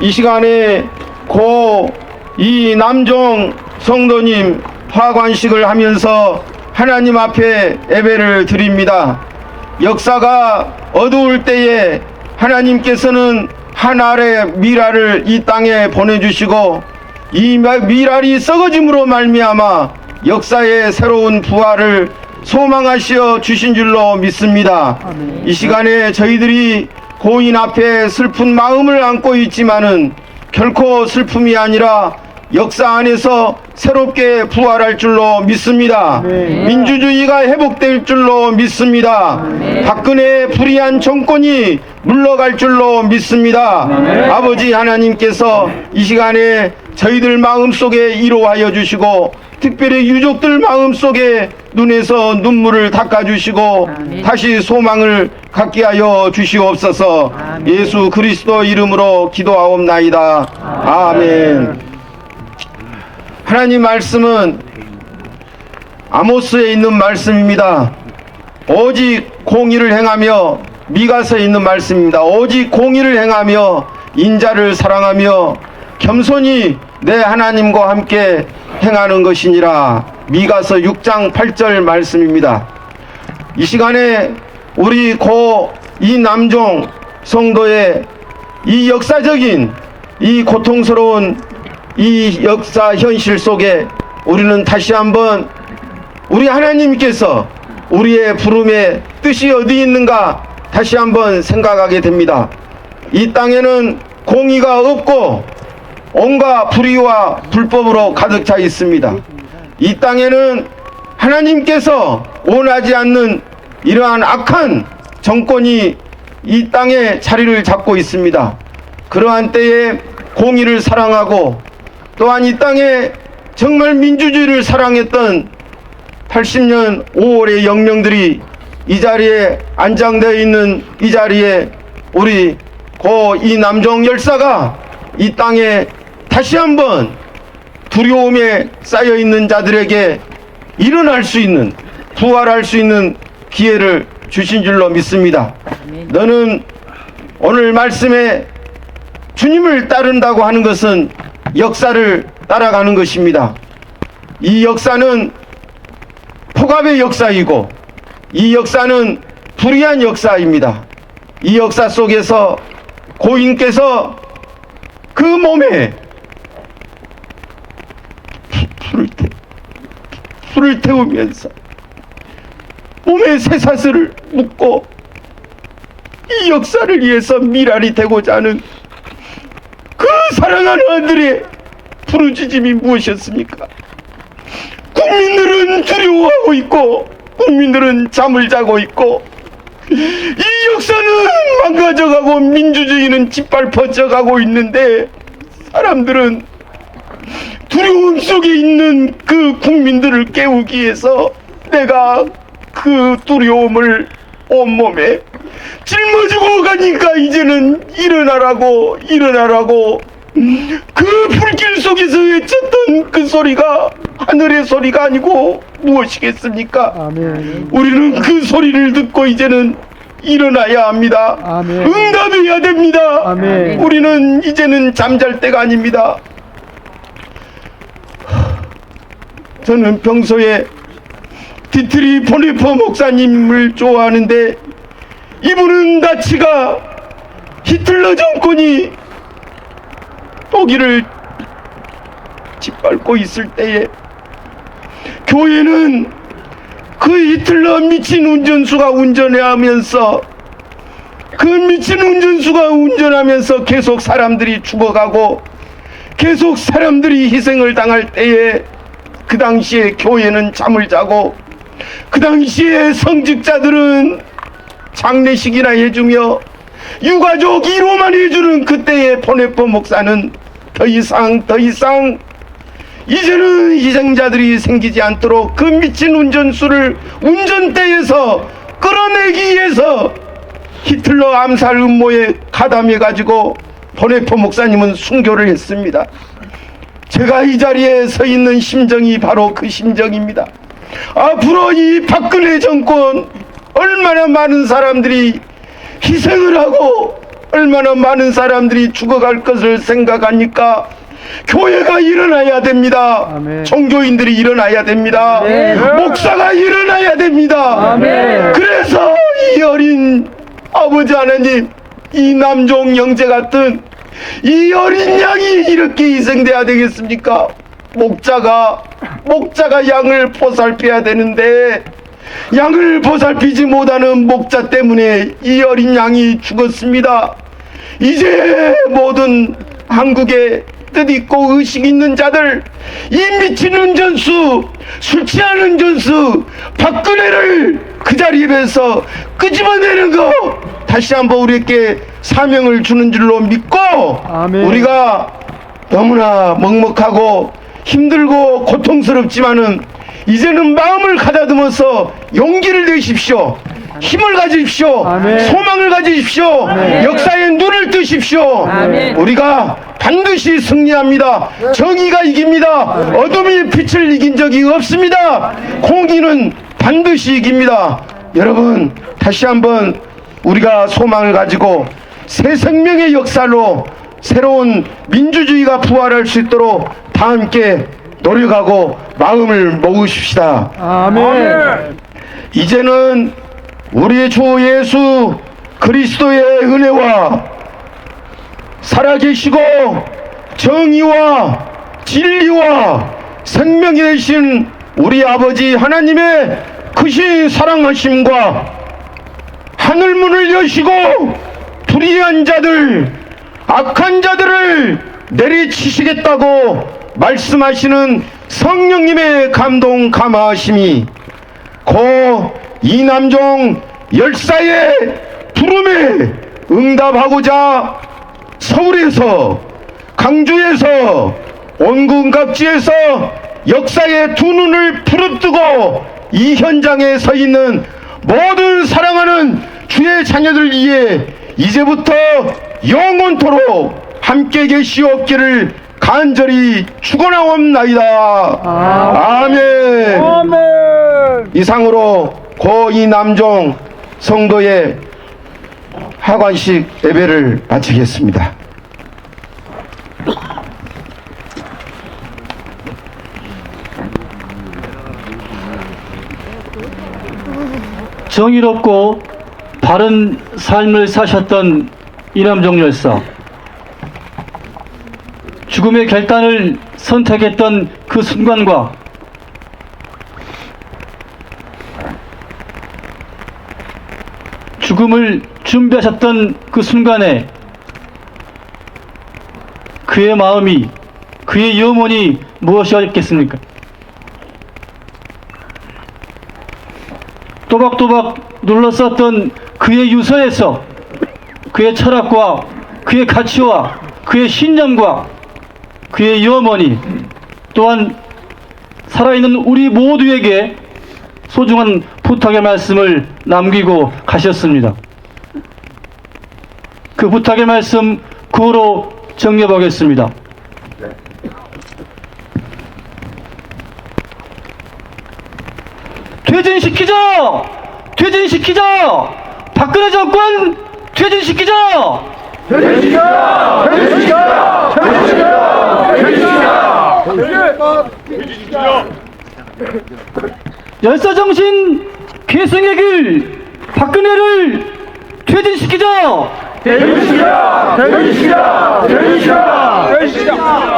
이 시간에 고 이 남종 성도님 화관식을 하면서 하나님 앞에 예배를 드립니다. 역사가 어두울 때에 하나님께서는 하나의 미라를 이 땅에 보내주시고 이 미랄이 썩어짐으로 말미암아 역사의 새로운 부활을 소망하시어 주신 줄로 믿습니다. 이 시간에 저희들이 고인 앞에 슬픈 마음을 안고 있지만은 결코 슬픔이 아니라 역사 안에서 새롭게 부활할 줄로 믿습니다. 민주주의가 회복될 줄로 믿습니다. 박근혜의 불의한 정권이 물러갈 줄로 믿습니다. 아버지 하나님께서 이 시간에 저희들 마음속에 이로하여 주시고 특별히 유족들 마음속에 눈에서 눈물을 닦아주시고 다시 소망을 갖게 하여 주시옵소서. 예수 그리스도 이름으로 기도하옵나이다. 아멘. 하나님 말씀은 아모스에 있는 말씀입니다. 오직 공의를 행하며 미가서에 있는 말씀입니다. 오직 공의를 행하며 인자를 사랑하며 겸손히 내 하나님과 함께 행하는 것이니라 미가서 6장 8절 말씀입니다. 이 시간에 우리 고 이 남종 성도의 이 역사적인 이 고통스러운 이 역사 현실 속에 우리는 다시 한번 우리 하나님께서 우리의 부름의 뜻이 어디 있는가 다시 한번 생각하게 됩니다. 이 땅에는 공의가 없고 온갖 불의와 불법으로 가득 차 있습니다. 이 땅에는 하나님께서 원하지 않는 이러한 악한 정권이 이 땅에 자리를 잡고 있습니다. 그러한 때에 공의를 사랑하고 또한 이 땅에 정말 민주주의를 사랑했던 80년 5월의 영령들이 이 자리에 안장되어 있는 이 자리에 우리 고 이 남정 열사가 이 땅에 다시 한번 두려움에 쌓여 있는 자들에게 일어날 수 있는 부활할 수 있는 기회를 주신 줄로 믿습니다. 너는 오늘 말씀에 주님을 따른다고 하는 것은 역사를 따라가는 것입니다. 이 역사는 폭압의 역사이고 이 역사는 불의한 역사입니다. 이 역사 속에서 고인께서 그 몸에 불을, 태우면서 몸에 쇠사슬을 묶고 이 역사를 위해서 미랄이 되고자 하는 그 사랑하는 아들의 부르짖음이 무엇이었습니까? 국민들은 두려워하고 있고 국민들은 잠을 자고 있고 이 역사는 망가져가고 민주주의는 짓밟혀져가고 있는데 사람들은 두려움 속에 있는 그 국민들을 깨우기 위해서 내가 그 두려움을 온몸에 짊어지고 가니까 이제는 일어나라고 일어나라고 그 불길 속에서 외쳤던 그 소리가 하늘의 소리가 아니고 무엇이겠습니까? 아멘. 우리는 그 소리를 듣고 이제는 일어나야 합니다. 아멘. 응답해야 됩니다. 아멘. 우리는 이제는 잠잘 때가 아닙니다. 저는 평소에 디트리 보네퍼 목사님을 좋아하는데 이분은 나치가 히틀러 정권이 독일을 짓밟고 있을 때에 교회는 그 히틀러 미친 운전수가 운전하면서 그 미친 운전수가 운전하면서 계속 사람들이 죽어가고 계속 사람들이 희생을 당할 때에 그 당시에 교회는 잠을 자고 그 당시에 성직자들은 장례식이나 해주며 유가족 위로만 해주는 그때의 보네퍼 목사는 더 이상 더 이상 이제는 희생자들이 생기지 않도록 그 미친 운전수를 운전대에서 끌어내기 위해서 히틀러 암살 음모에 가담해 가지고 보네퍼 목사님은 순교를 했습니다. 제가 이 자리에 서 있는 심정이 바로 그 심정입니다. 앞으로 이 박근혜 정권 얼마나 많은 사람들이 희생을 하고 얼마나 많은 사람들이 죽어갈 것을 생각하니까 교회가 일어나야 됩니다. 아멘. 종교인들이 일어나야 됩니다. 아멘. 목사가 일어나야 됩니다. 아멘. 그래서 이 어린 아버지 하나님, 이 남종 영재 같은 이 어린 양이 이렇게 희생돼야 되겠습니까? 목자가 목자가 양을 보살펴야 되는데 양을 보살피지 못하는 목자 때문에 이 어린 양이 죽었습니다. 이제 모든 한국에 뜻 있고 의식 있는 자들 이 미친 운전수 술 취한 운전수 박근혜를 그 자리에서 끄집어내는 거 다시 한번 우리에게 사명을 주는 줄로 믿고 아멘. 우리가 너무나 먹먹하고 힘들고 고통스럽지만은 이제는 마음을 가다듬어서 용기를 내십시오. 힘을 가지십시오. 아멘. 소망을 가지십시오. 역사의 눈을 뜨십시오. 아멘. 우리가 반드시 승리합니다. 정의가 이깁니다. 어둠이 빛을 이긴 적이 없습니다. 공기는 반드시 이깁니다. 여러분, 다시 한번 우리가 소망을 가지고 새 생명의 역사로 새로운 민주주의가 부활할 수 있도록 다 함께 노력하고 마음을 먹으십시다. 아멘. 이제는 우리 주 예수 그리스도의 은혜와 살아계시고 정의와 진리와 생명이 되신 우리 아버지 하나님의 크신 사랑하심과 하늘문을 여시고 불의한 자들 악한 자들을 내리치시겠다고 말씀하시는 성령님의 감동 감화하심이 고 이남종 열사의 부름에 응답하고자 서울에서 강주에서 온갖 각지에서 역사의 두 눈을 부릅뜨고 이 현장에 서 있는 모든 사랑하는 주의 자녀들 위해 이제부터 영원토록 함께 계시옵기를 간절히 축원하옵나이다. 아멘. 이상으로 고 이남종 성도의 하관식 예배를 마치겠습니다. 정의롭고 바른 삶을 사셨던 이남종 열사. 죽음의 결단을 선택했던 그 순간과 죽음을 준비하셨던 그 순간에 그의 마음이 그의 염원이 무엇이었겠습니까? 또박또박 눌러썼던 그의 유서에서 그의 철학과 그의 가치와 그의 신념과 그의 염원이 또한 살아있는 우리 모두에게 소중한 부탁의 말씀을 남기고 가셨습니다. 그 부탁의 말씀 구호로 정리해 보겠습니다. 퇴진시키자! 퇴진시키자! 박근혜 정권 퇴진시키자! 열사정신 계승의 길 박근혜를 퇴진시키자! 대주시라! 대주시라! 대주시라!